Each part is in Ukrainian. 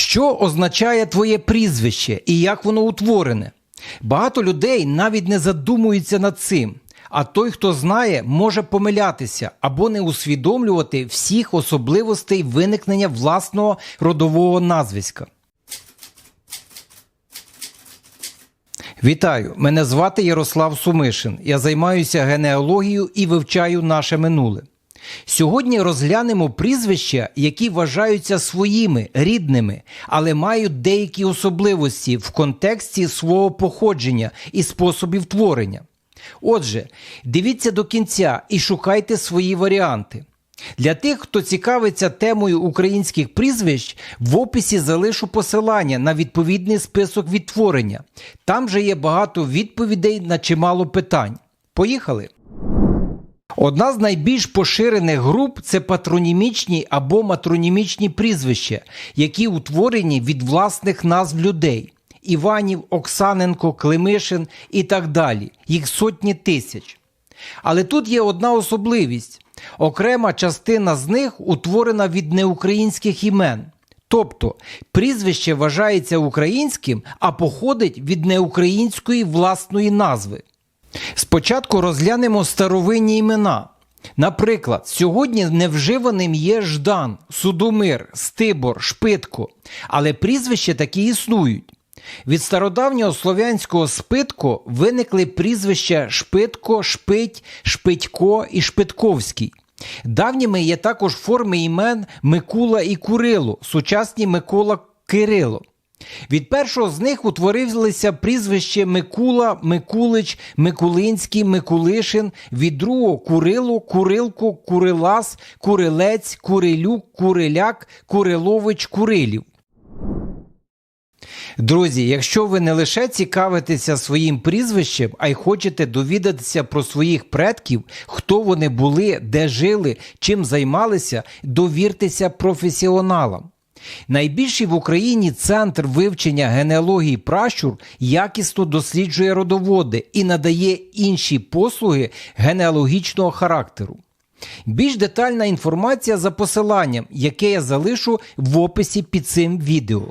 Що означає твоє прізвище і як воно утворене? Багато людей навіть не задумуються над цим. А той, хто знає, може помилятися або не усвідомлювати всіх особливостей виникнення власного родового назвиська. Вітаю! Мене звати Ярослав Сумишин. Я займаюся генеалогією і вивчаю наше минуле. Сьогодні розглянемо прізвища, які вважаються своїми, рідними, але мають деякі особливості в контексті свого походження і способів творення. Отже, дивіться до кінця і шукайте свої варіанти. Для тих, хто цікавиться темою українських прізвищ, в описі залишу посилання на відповідний список відтворення. Там же є багато відповідей на чимало питань. Поїхали! Одна з найбільш поширених груп це патронімічні або матронімічні прізвища, які утворені від власних назв людей Іванів, Оксаненко, Климишин і так далі. Їх сотні тисяч. Але тут є одна особливість: окрема частина з них утворена від неукраїнських імен. Тобто прізвище вважається українським, а походить від неукраїнської власної назви. Спочатку розглянемо старовинні імена. Наприклад, сьогодні невживаним є Ждан, Судомир, Стибор, Шпитко, але прізвища такі існують. Від стародавнього слов'янського спитко виникли прізвища Шпитко, Шпить, Шпитько і Шпитковський. Давніми є також форми імен Микула і Курило, сучасні Микола Кирило. Від першого з них утворилися прізвище Микула, Микулич, Микулинський, Микулишин, від другого Курило, Курилко, Курилас, Курилець, Курилюк, Куриляк, Курилович, Курилів. Друзі, якщо ви не лише цікавитеся своїм прізвищем, а й хочете довідатися про своїх предків, хто вони були, де жили, чим займалися, довіртеся професіоналам. Найбільший в Україні центр вивчення генеалогії пращур якісно досліджує родоводи і надає інші послуги генеалогічного характеру. Більш детальна інформація за посиланням, яке я залишу в описі під цим відео.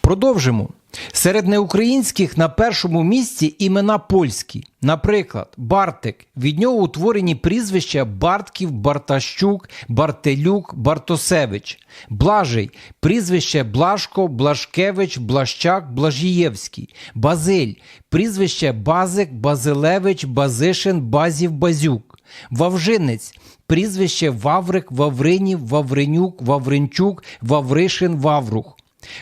Продовжимо. Серед неукраїнських на першому місці імена польські. Наприклад, Бартик. Від нього утворені прізвища Бартків, Бартащук, Бартелюк, Бартосевич. Блажий прізвище Блашко, Блашкевич, Блащак, Блажієвський. Базиль прізвище Базик, Базилевич, Базишин, Базів, Базюк. Вавжинець прізвище Ваврик, Вавринів, Вавренюк, Вавринчук, Вавришин, Ваврух.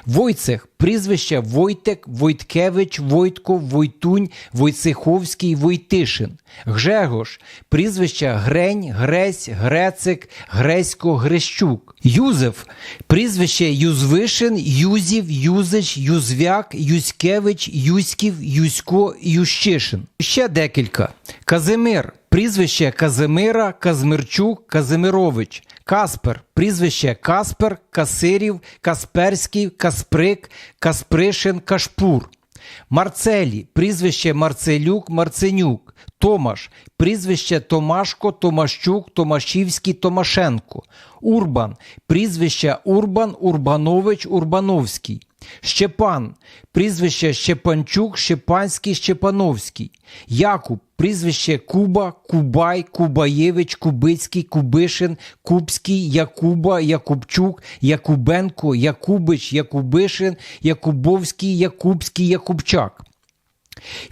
Войцех прізвище Войтек, Войткевич, Войтко, Войтунь, Войцеховський, Войтишин. Гжегош прізвище Грень, Гресь, Грецик, Гресько, Грещук. Юзеф прізвище Юзвишин, Юзів, Юзич, Юзвяк, Юськевич, Юськів, Юсько, Ющишин. Ще декілька. Казимир прізвище Казимира, Казмирчук, Казимирович. Каспер, прізвище Каспер, Касирів, Касперський, Касприк, Каспришин, Кашпур. Марцелі, прізвище Марцелюк, Марценюк. Томаш, прізвище Томашко, Томащук, Томашівський, Томашенко. Урбан, прізвище Урбан, Урбанович, Урбановський. Щепан, прізвище Щепанчук, Щепанський, Щепановський. Якуб, прізвище Куба, Кубай, Кубаєвич, Кубицький, Кубишин, Кубський, Якуба, Якубчук, Якубенко, Якубич, Якубишин, Якубовський, Якубський, Якубчак.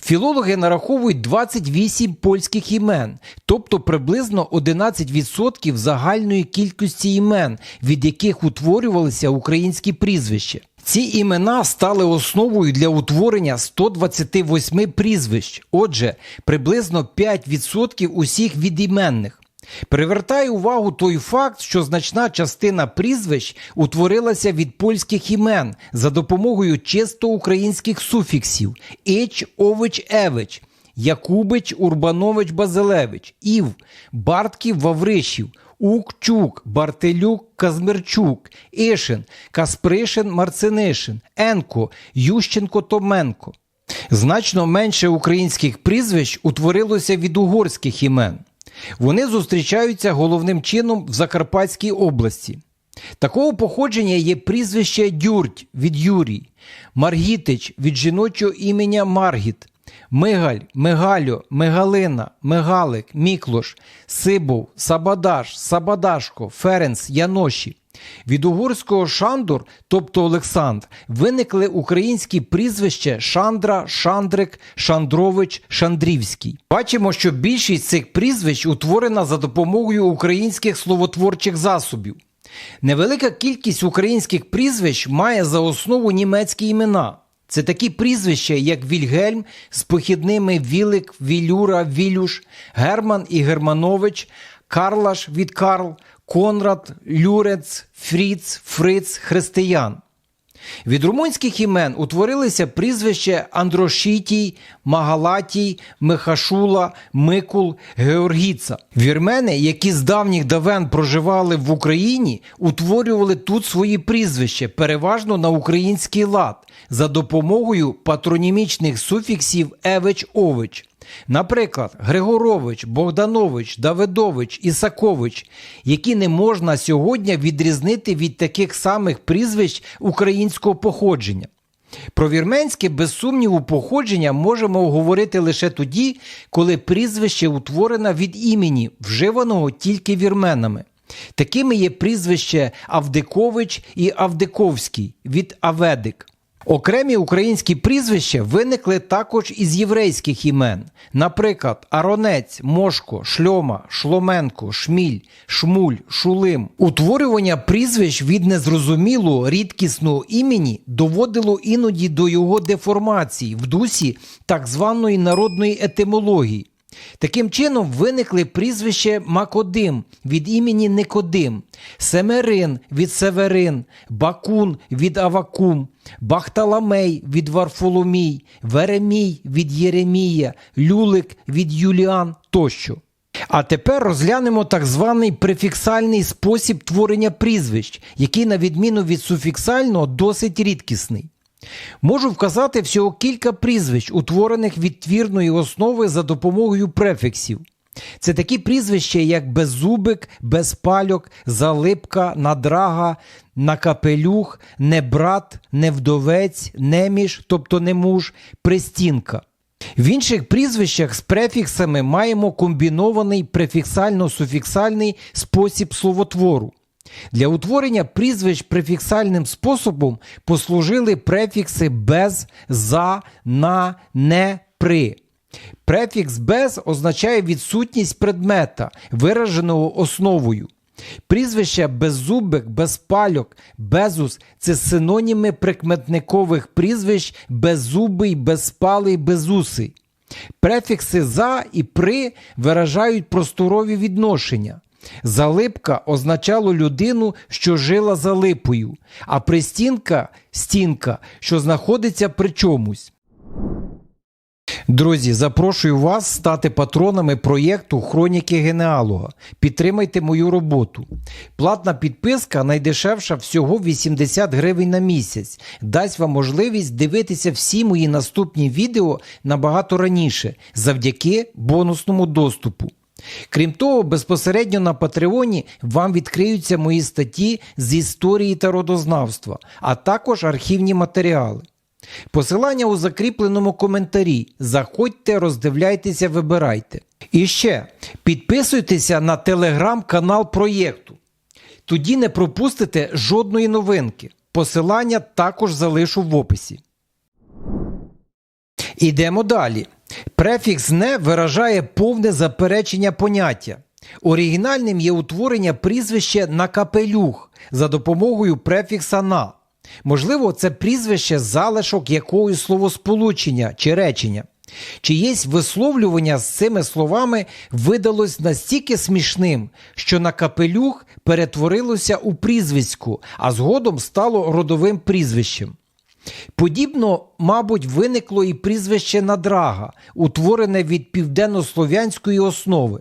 Філологи нараховують 28 польських імен, тобто приблизно 11% загальної кількості імен, від яких утворювалися українські прізвища. Ці імена стали основою для утворення 128 прізвищ, отже, приблизно 5% усіх відіменних. Привертає увагу той факт, що значна частина прізвищ утворилася від польських імен за допомогою чисто українських суфіксів Іч, Ович, Евич, Якубич, Урбанович, Базилевич, Ів, Бартків, Вавришів, Укчук, Бартелюк, Казмирчук, Ішин, Каспришин, Марцинишин, Енко, Ющенко, Томенко. Значно менше українських прізвищ утворилося від угорських імен. Вони зустрічаються головним чином в Закарпатській області. Такого походження є прізвище Дюрть від Юрій, Маргітич від жіночого імення Маргіт, Мигаль, Мигальо, Мигалина, Мигалик, Міклош, Сибов, Сабадаш, Сабадашко, Ференц, Яноші. Від угорського Шандур, тобто Олександр, виникли українські прізвища Шандра, Шандрик, Шандрович, Шандрівський. Бачимо, що більшість цих прізвищ утворена за допомогою українських словотворчих засобів. Невелика кількість українських прізвищ має за основу німецькі імена. Це такі прізвища, як Вільгельм з похідними Вілик, Вілюра, Вілюш, Герман і Германович, Карлаш від Карл, Конрад, Люрец, Фріц, Фриц, Християн. Від румунських імен утворилися прізвища Андрошітій, Магалатій, Михашула, Микул, Георгіца. Вірмени, які з давніх давен проживали в Україні, утворювали тут свої прізвища, переважно на український лад, за допомогою патронімічних суфіксів Евич-Ович. Наприклад, Григорович, Богданович, Давидович, Ісакович, які не можна сьогодні відрізнити від таких самих прізвищ українського походження. Про вірменське, без сумніву, походження можемо говорити лише тоді, коли прізвище утворено від імені, вживаного тільки вірменами. Такими є прізвище Авдикович і Авдиковський від Аведик. Окремі українські прізвища виникли також із єврейських імен, наприклад, Аронець, Мошко, Шльома, Шломенко, Шміль, Шмуль, Шулим. Утворювання прізвищ від незрозумілого рідкісного імені доводило іноді до його деформації в дусі так званої народної етимології. Таким чином виникли прізвище Макодим від імені Никодим, Семерин від Северин, Бакун від Авакум, Бахталамей від Варфоломій, Веремій від Єремія, Люлик від Юліан тощо. А тепер розглянемо так званий префіксальний спосіб творення прізвищ, який, на відміну від суфіксального, досить рідкісний. Можу вказати всього кілька прізвищ, утворених від твірної основи за допомогою префіксів. Це такі прізвища, як Беззубик, Безпальок, Залипка, Надрага, Накапелюх, Небрат, Невдовець, Неміш, тобто Немуж, Пристінка. В інших прізвищах з префіксами маємо комбінований префіксально-суфіксальний спосіб словотвору. Для утворення прізвищ префіксальним способом послужили префікси без, за, на, не, при. Префікс без означає відсутність предмета, вираженого основою. Прізвища беззубик, безпальок, безус це синоніми прикметникових прізвищ беззубий, безпалий, безусий. Префікси за і при виражають просторові відношення. Залипка означало людину, що жила за липою, а пристінка стінка, що знаходиться при чомусь. Друзі, запрошую вас стати патронами проєкту Хроніки генеалога. Підтримайте мою роботу. Платна підписка найдешевша всього 80 гривень на місяць. Дасть вам можливість дивитися всі мої наступні відео набагато раніше завдяки бонусному доступу. Крім того, безпосередньо на Патреоні вам відкриються мої статті з історії та родознавства, а також архівні матеріали. Посилання у закріпленому коментарі. Заходьте, роздивляйтеся, вибирайте. І ще підписуйтеся на телеграм-канал проєкту. Тоді не пропустите жодної новинки. Посилання також залишу в описі. Ідемо далі. Префікс не виражає повне заперечення поняття. Оригінальним є утворення прізвища на капелюх за допомогою префікса на. Можливо, це прізвище залишок якогось словосполучення чи речення. Чиєсь висловлювання з цими словами видалось настільки смішним, що на капелюх перетворилося у прізвиську, а згодом стало родовим прізвищем. Подібно, мабуть, виникло і прізвище Надрага, утворене від південнослов'янської основи.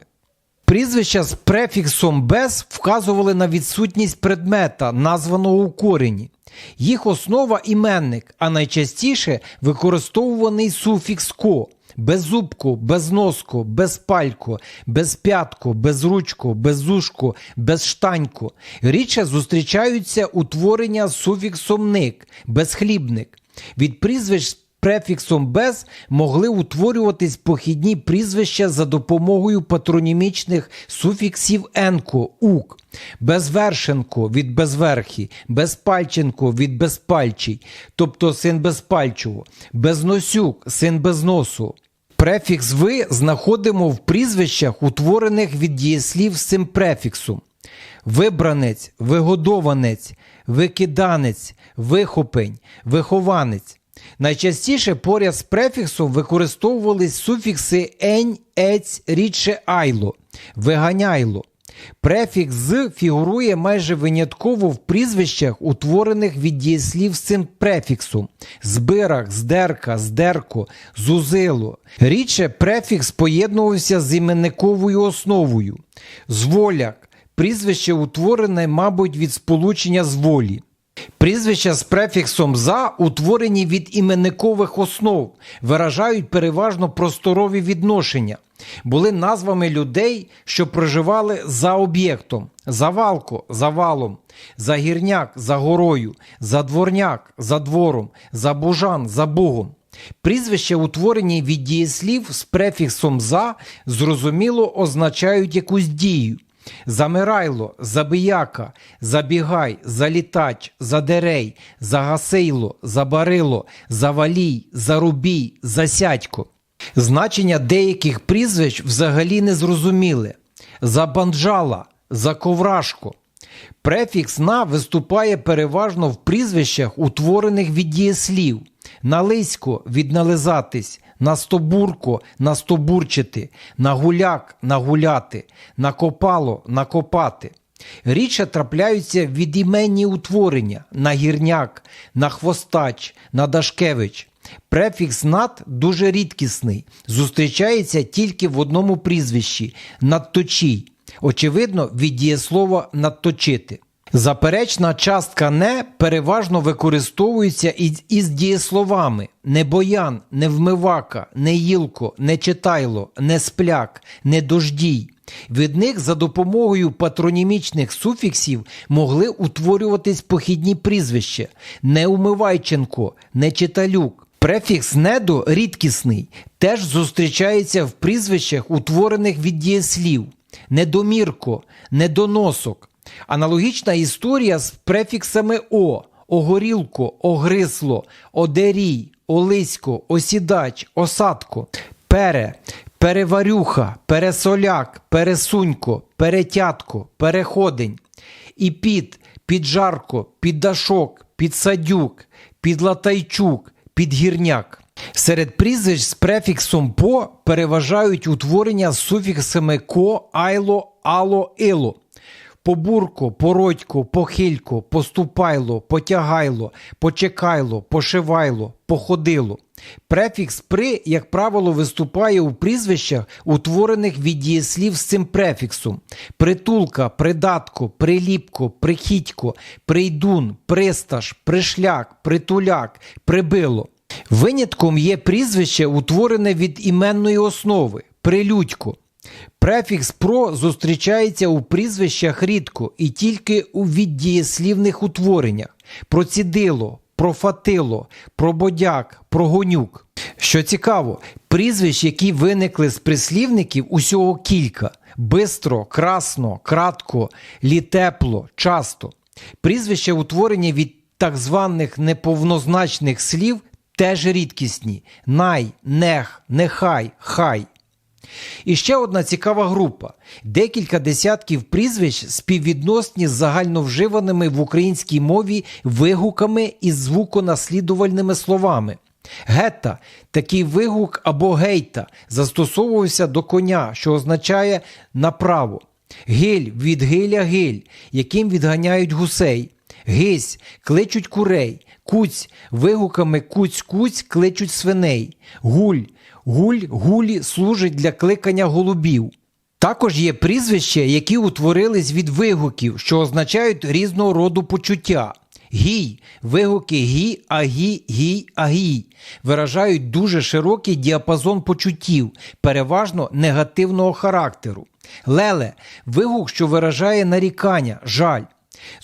Прізвища з префіксом без вказували на відсутність предмета, названого у корені. Їх основа іменник, а найчастіше використовуваний суфікс ко, беззубко, безноско, безпалько, безп'ятко, безручко, безушко, безштанько. Рідше зустрічаються утворення з суфіксом ник, безхлібник. Від прізвищ з префіксом без могли утворюватись похідні прізвища за допомогою патронімічних суфіксів енко, ук, безвершенко від безверхі, безпальченко від безпальчий, тобто син безпальчого, безносюк, син без носу. Префікс ви знаходимо в прізвищах, утворених від дієслів з цим префіксом. Вибранець, вигодованець, викиданець, вихопень, вихованець. Найчастіше поряд з префіксом використовувались суфікси ень, ець, рідше айло, виганяйло. Префікс з фігурує майже винятково в прізвищах, утворених від дієслів з цим префіксом: збирах, здерка, здерко, зузило. Рідше префікс поєднувався з іменниковою основою. Зволяк прізвище утворене, мабуть, від сполучення з волі. Прізвища з префіксом за утворені від іменникових основ, виражають переважно просторові відношення, були назвами людей, що проживали за об'єктом: завалко завалом, загірняк за гірняк, за горою, задворняк за двором, забужан за Богом. Прізвища, утворені від дієслів з префіксом за, зрозуміло означають якусь дію. Замирайло, забияка, забігай, залітач, задерей, загасейло, забарило, завалій, зарубій, засядько. Значення деяких прізвищ взагалі не зрозуміле. Забанджала, заковрашко. Префікс на виступає переважно в прізвищах, утворених від дієслів. Налисько від нализатись, настобурко настобурчити, нагуляк нагуляти, накопало накопати. Рідше трапляються відіменні утворення нагірняк, нахвостач, надашкевич. Префікс над дуже рідкісний, зустрічається тільки в одному прізвищі надточій. Очевидно, від дієслова надточити. Заперечна частка не переважно використовується із, із дієсловами не боян, не спляк, не дождій. Від них за допомогою патронімічних суфіксів могли утворюватись похідні прізвища не умивайченко, не читалюк. Префікс недо рідкісний, теж зустрічається в прізвищах, утворених від дієслів недомірко, недоносок. Аналогічна історія з префіксами О, огорілко, огрисло, одерій, олисько, осідач, осадко, пере, переварюха, пересоляк, пересунько, перетятко, переходень, і під, піджарко, піддашок, підсадюк, підлатайчук, підгірняк. Серед прізвищ з префіксом по переважають утворення з суфіксами ко, айло, ало, ило. Побурко, породько, похилько, поступайло, потягайло, почекайло, пошивайло, походило. Префікс при, як правило, виступає у прізвищах, утворених від дієслів з цим префіксом: притулка, придатко, приліпко, прихідько, прийдун, присташ, пришляк, притуляк, прибило. Винятком є прізвище, утворене від іменної основи прилюдько. Префікс про зустрічається у прізвищах рідко і тільки у віддієслівних утвореннях: процідило, профатило, прободяк, прогонюк. Що цікаво, прізвищ, які виникли з прислівників, усього кілька: бистро, красно, кратко, літепло, часто. Прізвища, утворені від так званих неповнозначних слів, теж рідкісні: най, нех, нехай, хай. І ще одна цікава група: декілька десятків прізвищ співвідносні з загальновживаними в українській мові вигуками із звуконаслідувальними словами. Гета такий вигук або гейта застосовувався до коня, що означає направо. Гиль від гиля гиль, яким відганяють гусей. Гись кличуть курей, куць вигуками куць-куць кличуть свиней, гуль, гуль, гулі служить для кликання голубів. Також є прізвища, які утворились від вигуків, що означають різного роду почуття. Гій, вигуки гі, агі, гій, агій виражають дуже широкий діапазон почуттів, переважно негативного характеру. Леле вигук, що виражає нарікання, жаль.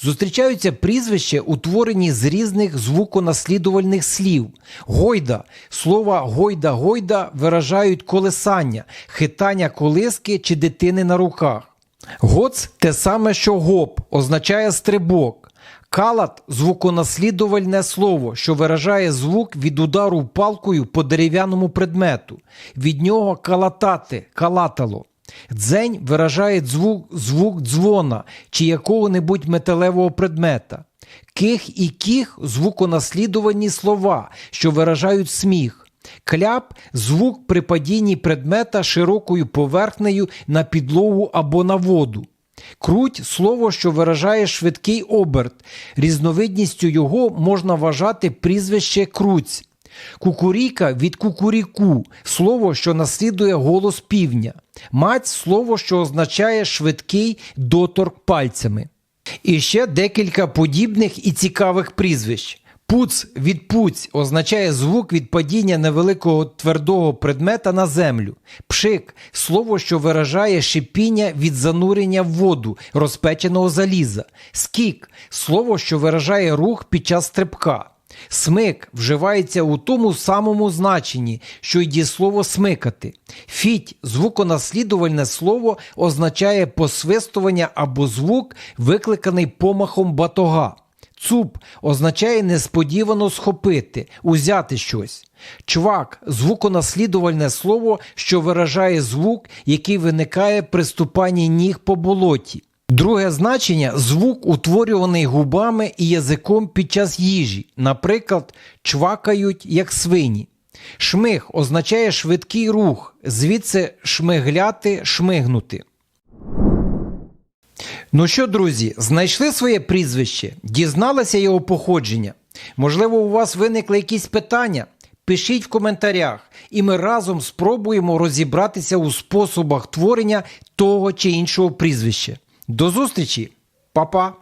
Зустрічаються прізвища, утворені з різних звуконаслідувальних слів. Гойда, слова гойда-гойда виражають колесання, хитання колиски чи дитини на руках. Гоц те саме, що гоп, означає стрибок. Калат звуконаслідувальне слово, що виражає звук від удару палкою по дерев'яному предмету. Від нього калатати, калатало. Дзень виражає звук, звук дзвона чи якого-небудь металевого предмета. Ких і кіх звуконаслідувані слова, що виражають сміх. Кляп звук при падінні предмета широкою поверхнею на підлогу або на воду. Круть слово, що виражає швидкий оберт. Різновидністю його можна вважати прізвище круць. Кукуріка від кукуріку слово, що наслідує голос півня. Мать слово, що означає швидкий доторк пальцями. І ще декілька подібних і цікавих прізвищ. Пуц від пуць означає звук від падіння невеликого твердого предмета на землю. Пшик слово, що виражає шипіння від занурення в воду розпеченого заліза. Скік слово, що виражає рух під час стрибка. Смик вживається у тому самому значенні, що й дієслово смикати. Фіть звуконаслідувальне слово означає посвистування або звук, викликаний помахом батога. Цуп означає несподівано схопити, узяти щось. Чвак звуконаслідувальне слово, що виражає звук, який виникає при ступанні ніг по болоті. Друге значення звук, утворюваний губами і язиком під час їжі, наприклад, чвакають як свині. Шмиг означає швидкий рух, звідси шмигляти, шмигнути. Ну що, друзі, знайшли своє прізвище, дізналися його походження. Можливо, у вас виникли якісь питання? Пишіть в коментарях, і ми разом спробуємо розібратися у способах творення того чи іншого прізвища. До зустрічі, Па-па!